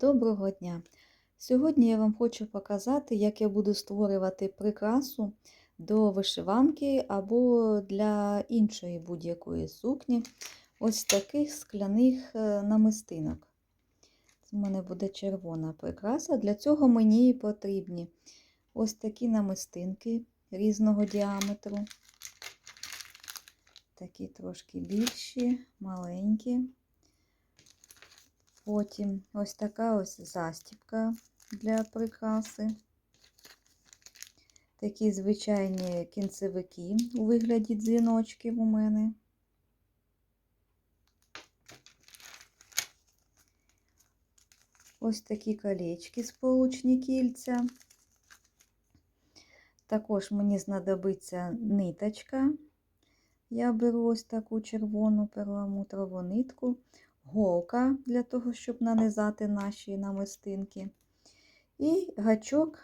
Доброго дня! Сьогодні я вам хочу показати, як я буду створювати прикрасу до вишиванки або для іншої будь-якої сукні. Ось таких скляних е, намистинок. В мене буде червона прикраса. Для цього мені потрібні ось такі намистинки різного діаметру. Такі трошки більші, маленькі. Потім ось така ось застібка для прикраси. Такі звичайні кінцевики у вигляді дзвіночків у мене. Ось такі колечки сполучні кільця. Також мені знадобиться ниточка. Я беру ось таку червону перламутрову нитку голка для того, щоб нанизати наші намистинки. І гачок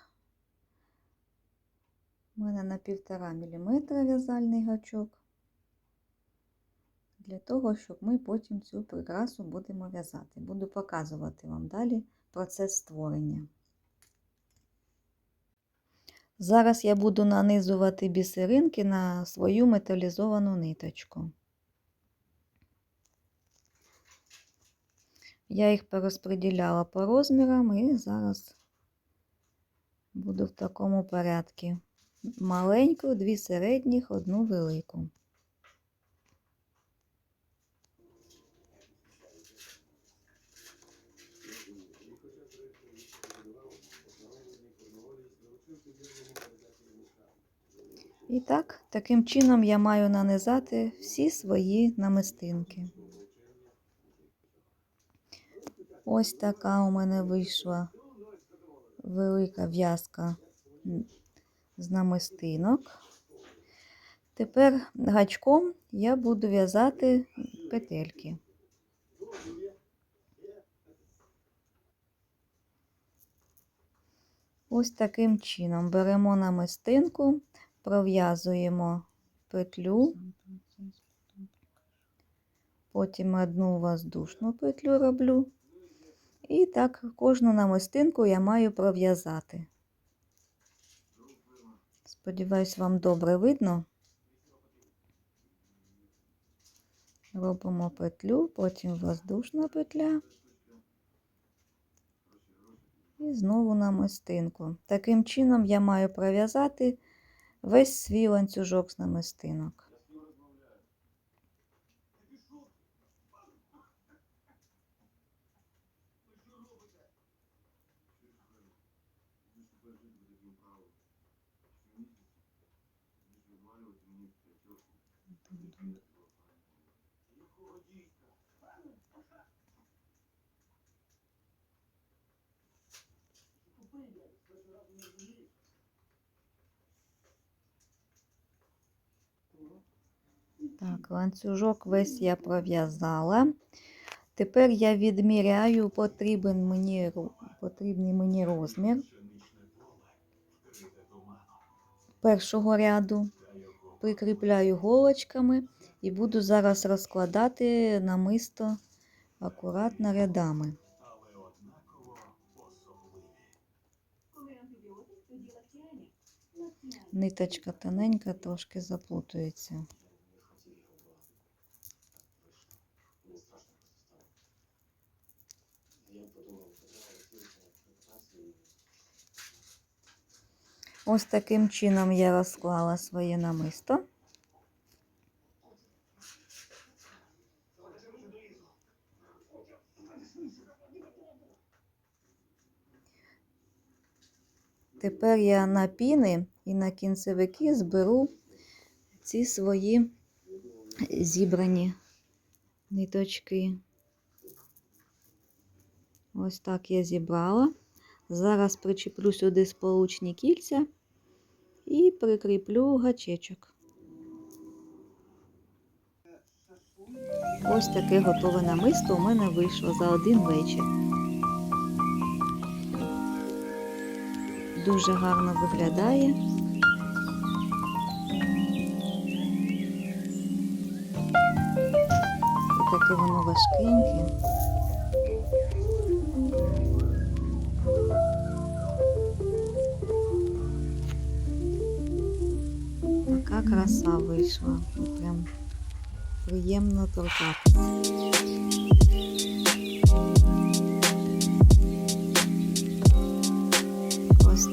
у мене на 1,5 мм в'язальний гачок, для того, щоб ми потім цю прикрасу будемо в'язати. Буду показувати вам далі процес створення. Зараз я буду нанизувати бісеринки на свою металізовану ниточку. Я їх порозподіляла по розмірам і зараз буду в такому порядку. Маленьку, дві середніх, одну велику. І так, таким чином я маю нанизати всі свої намистинки. Ось така у мене вийшла велика в'язка з намистинок. Тепер гачком я буду в'язати петельки. Ось таким чином беремо намистинку, пров'язуємо петлю, потім одну воздушну петлю роблю. І так кожну намистинку я маю пров'язати. Сподіваюсь, вам добре видно. Робимо петлю, потім воздушна петля. І знову намистинку. Таким чином я маю пров'язати весь свій ланцюжок з намистинок. Так, ланцюжок весь я пров'язала. Тепер я відміряю потрібен мені, потрібний мені розмір першого ряду. Прикріпляю голочками і буду зараз розкладати намисто акуратно рядами. Ниточка тоненька, трошки заплутується. Ось таким чином я розклала своє намисто. Тепер я на піни і на кінцевики зберу ці свої зібрані ниточки. Ось так я зібрала. Зараз причеплю сюди сполучні кільця і прикріплю гачечок. Ось таке готове намисто у мене вийшло за один вечір. Дуже гарно виглядає. І таке воно важкеньке. краса вышла, ну, Прям приємно торкатися. Ось.